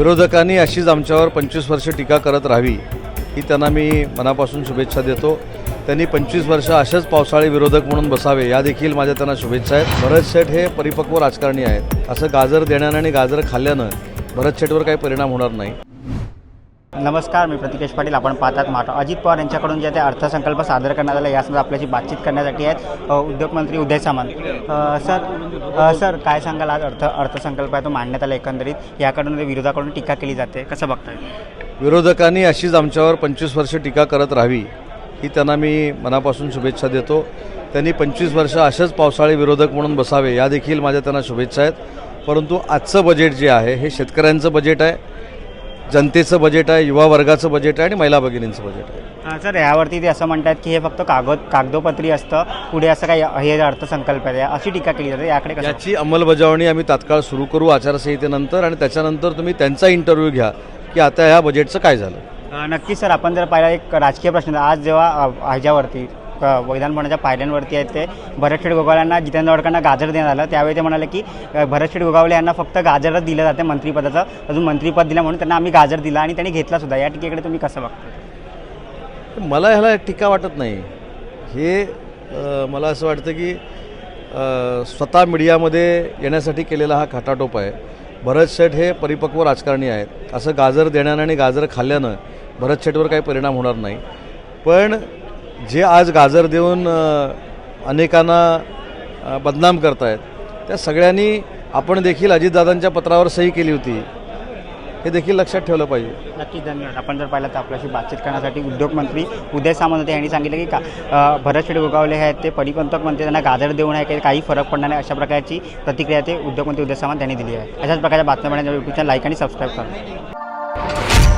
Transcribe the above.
विरोधकांनी अशीच आमच्यावर पंचवीस वर्ष टीका करत राहावी ही त्यांना मी मनापासून शुभेच्छा देतो. त्यांनी पंचवीस वर्ष असेच पावसाळी विरोधक म्हणून बसावे या देखील माझ्या त्यांना शुभेच्छा आहेत. भरत शेठ हे परिपक्व राजकारणी आहेत. असं गाजर देण्यानं आणि गाजर खाल्ल्यानं भरत शेठवर काही परिणाम होणार नाही. नमस्कार मी प्रतिकेश पाटील. आपण पाहतात माटा अजित पवार यांच्याकडून जे ते अर्थसंकल्प सादर करण्यात आला यासंदर्भात आपल्याशी बातचीत करण्यासाठी आहेत उद्योगमंत्री उदय सामंत. सर सर काय सांगाल आज? अर्थ अर्थसंकल्प आहे तो मांडण्यात आला एकंदरीत. याकडून विरोधाकडून टीका केली जाते. कसं बघताय? विरोधकांनी अशीच आमच्यावर पंचवीस वर्ष टीका करत राहावी ही त्यांना मी मनापासून शुभेच्छा देतो. त्यांनी पंचवीस वर्ष असेच पावसाळी विरोधक म्हणून बसावे या देखील माझ्या त्यांना शुभेच्छा आहेत. परंतु आजचं बजेट जे आहे हे शेतकऱ्यांचं बजेट आहे. जनतेचं बजेट आहे युवा वर्गाचं बजेट आहे आणि महिला भगिनींचं बजेट आहे. सर यावरती ते असं म्हणतात की हे फक्त कागद कागदोपत्री असतं. पुढे असं काही हे अर्थसंकल्प आहे अशी टीका केली जाते याकडे कसं याची अंमलबजावणी आम्ही तात्काळ सुरू करू आचारसंहितेनंतर आणि त्याच्यानंतर तुम्ही त्यांचा इंटरव्ह्यू घ्या की आता ह्या बजेटचं काय झालं. अ, नक्कीच सर. आपण जर पाहिला एक राजकीय प्रश्न आज जेव्हा ह्याच्यावरती अ, पायऱ्यांवरती आहेत ते. भरतशेठ गोगावले यांना जितेंद्र वडकांना गाजर देण्यात आलं. त्यावेळी ते म्हणाले की भरतशेठ गोगावले यांना फक्त गाजरच दिलं जाते मंत्रिपदाचं. अजून मंत्रिपद दिलं म्हणून त्यांना आम्ही गाजर दिला आणि त्यांनी घेतला सुद्धा. या टीकेकडे तुम्ही कसं बघता? मला ह्याला टीका वाटत नाही. हे मला असं वाटतं की स्वतः मीडियामध्ये येण्यासाठी केलेला हा खाटाटोप आहे. भरत शेठ हे परिपक्व राजकारणी आहेत. असं गाजर देण्यानं आणि गाजर खाल्ल्यानं भरत शेठवर काही परिणाम होणार नाही. पण जे आज गाजर देऊन अनेकांना बदनाम बदनाम करतायत त्या सगळ्यांनी आपण देखील अजितदादांच्या पत्रावर सही केली होती. हे देखील लक्षात ठेवलं पाहिजे. नक्की धन्यवाद. आपण जर पाहिलं तर आपल्याशी बातचीत करण्यासाठी उद्योगमंत्री उदय सामंत यांनी सांगितलं की का भरत भरतशेठ गोगावले आहेत ते परिपंतक मंत्री त्यांना गाजर देऊ आहे काही काही फरक पडणार नाही अशा प्रकारची प्रतिक्रिया ते उद्योगमंत्री उदय सामंत यांनी दिली आहे. अशाच प्रकारच्या बातम्या यूट्यूब चॅनल लाईक आणि सबस्क्राईब करा.